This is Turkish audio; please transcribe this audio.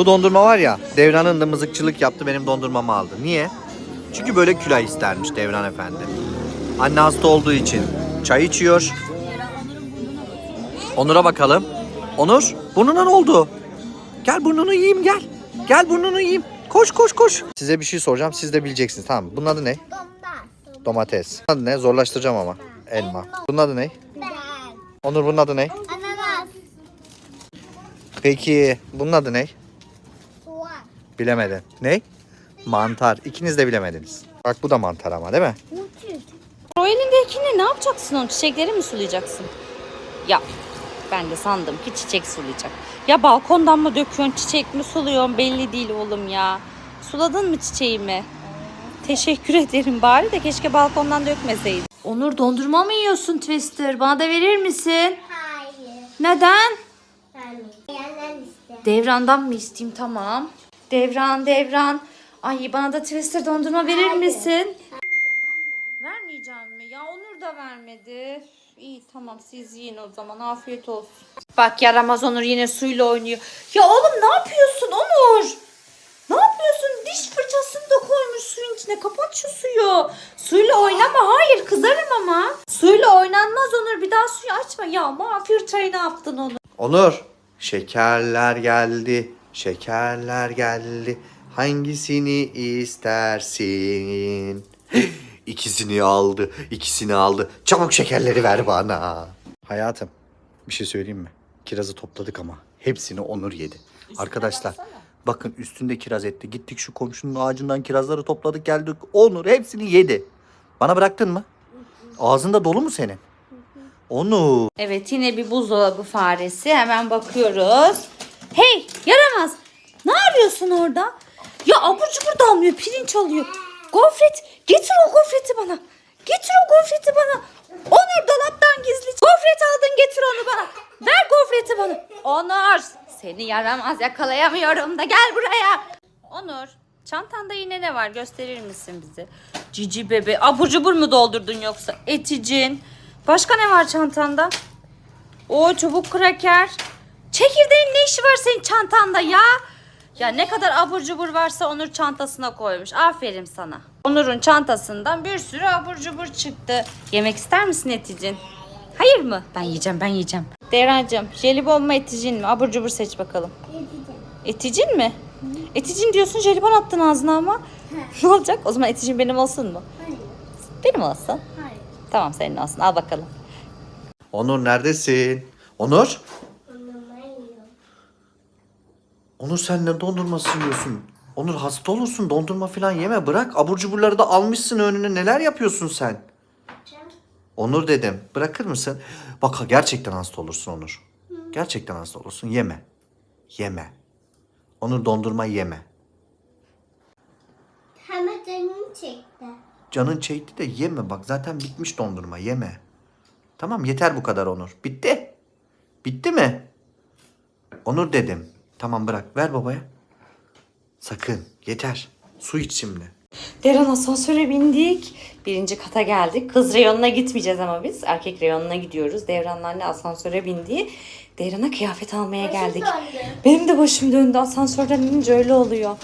Bu dondurma var ya Devran'ın da mızıkçılık yaptı benim dondurmamı aldı. Niye? Çünkü böyle külah istermiş Devran Efendi. Anne hasta olduğu için çay içiyor. Onur'a bakalım. Onur burnuna ne oldu? Gel burnunu yiyeyim gel. Gel burnunu yiyeyim. Koş koş koş. Size bir şey soracağım siz de bileceksiniz tamam mı? Bunun adı ne? Domates. Bunun adı ne? Zorlaştıracağım ama. Elma. Bunun adı ne? Onur bunun adı ne? Ananas. Peki bunun adı ne? Bilemedin. Ne? Mantar. İkiniz de bilemediniz. Bak bu da mantar ama değil mi? O elindekini ne yapacaksın onu? Çiçekleri mi sulayacaksın? Ya ben de sandım ki çiçek sulayacak. Ya balkondan mı döküyorsun çiçek mi suluyorsun belli değil oğlum ya. Suladın mı çiçeğimi? Teşekkür ederim bari de keşke balkondan dökmeseydin. Onur dondurma mı yiyorsun Twister? Bana da verir misin? Hayır. Neden? Yandan iste. Devrandan mı isteyeyim tamam. Devran devran. Ay bana da Twister dondurma verir Hayır. misin? Vermeyeceğim mi? Ya Onur da vermedi. İyi tamam siz yiyin o zaman afiyet olsun. Bak yaramaz Onur yine suyla oynuyor. Ya oğlum ne yapıyorsun Onur? Ne yapıyorsun? Diş fırçasını da koymuş suyun içine. Kapat şu suyu. Suyla oynama. Hayır kızarım ama. Suyla oynanmaz Onur. Bir daha suyu açma. Ya mavi fırçayı ne yaptın Onur? Onur. Şekerler geldi. Şekerler geldi. Hangisini istersin? İkisini aldı. ikisini aldı. Çabuk şekerleri ver bana. Hayatım bir şey söyleyeyim mi? Kirazı topladık ama hepsini Onur yedi. Arkadaşlar bakın üstünde kiraz etti. Gittik şu komşunun ağacından kirazları topladık geldik. Onur hepsini yedi. Bana bıraktın mı? Ağzında dolu mu senin? Onur. Evet yine bir buzdolabı faresi. Hemen bakıyoruz. Hey yaramaz. Ne arıyorsun orada? Ya abur cubur da almıyor. Pirinç alıyor. Gofret. Getir o gofreti bana. Getir o gofreti bana. Onur dolaptan gizli. Gofret aldın getir onu bana. Ver gofreti bana. Onur. Seni yaramaz yakalayamıyorum da gel buraya. Onur. Çantanda yine ne var gösterir misin bize? Cici bebe. Abur cubur mu doldurdun yoksa? Eticin. Başka ne var çantanda? O çubuk kraker. Çekirdeğin ne işi var senin çantanda ya? Ya ne kadar abur cubur varsa Onur çantasına koymuş. Aferin sana. Onur'un çantasından bir sürü abur cubur çıktı. Yemek ister misin Eticin? Hayır mı? Ben yiyeceğim ben yiyeceğim. Devrancığım jelibon mu Eticin mi? Abur cubur seç bakalım. Eticin mi? Eticin diyorsun jelibon attın ağzına ama. ne olacak? O zaman Eticin benim olsun mu? Hayır. Benim olsun. Hayır. Tamam senin olsun. Al bakalım. Onur neredesin? Onur? Onur sen ne dondurması yiyorsun? Onur hasta olursun dondurma falan yeme bırak. Abur cuburları da almışsın önüne neler yapıyorsun sen? Onur dedim bırakır mısın? Bak gerçekten hasta olursun Onur. Gerçekten hasta olursun yeme. Yeme. Onur dondurma yeme. Hemen canını çekti. Canın çekti de yeme bak zaten bitmiş dondurma yeme. Tamam yeter bu kadar Onur. Bitti. Bitti mi? Onur dedim. Tamam bırak ver babaya. Sakın yeter. Su iç şimdi. Deren asansöre bindik. Birinci kata geldik. Kız reyonuna gitmeyeceğiz ama biz. Erkek reyonuna gidiyoruz. Devran'la anne asansöre bindi. Devran'a kıyafet almaya geldik. Benim de başım döndü. Asansörden inince öyle oluyor.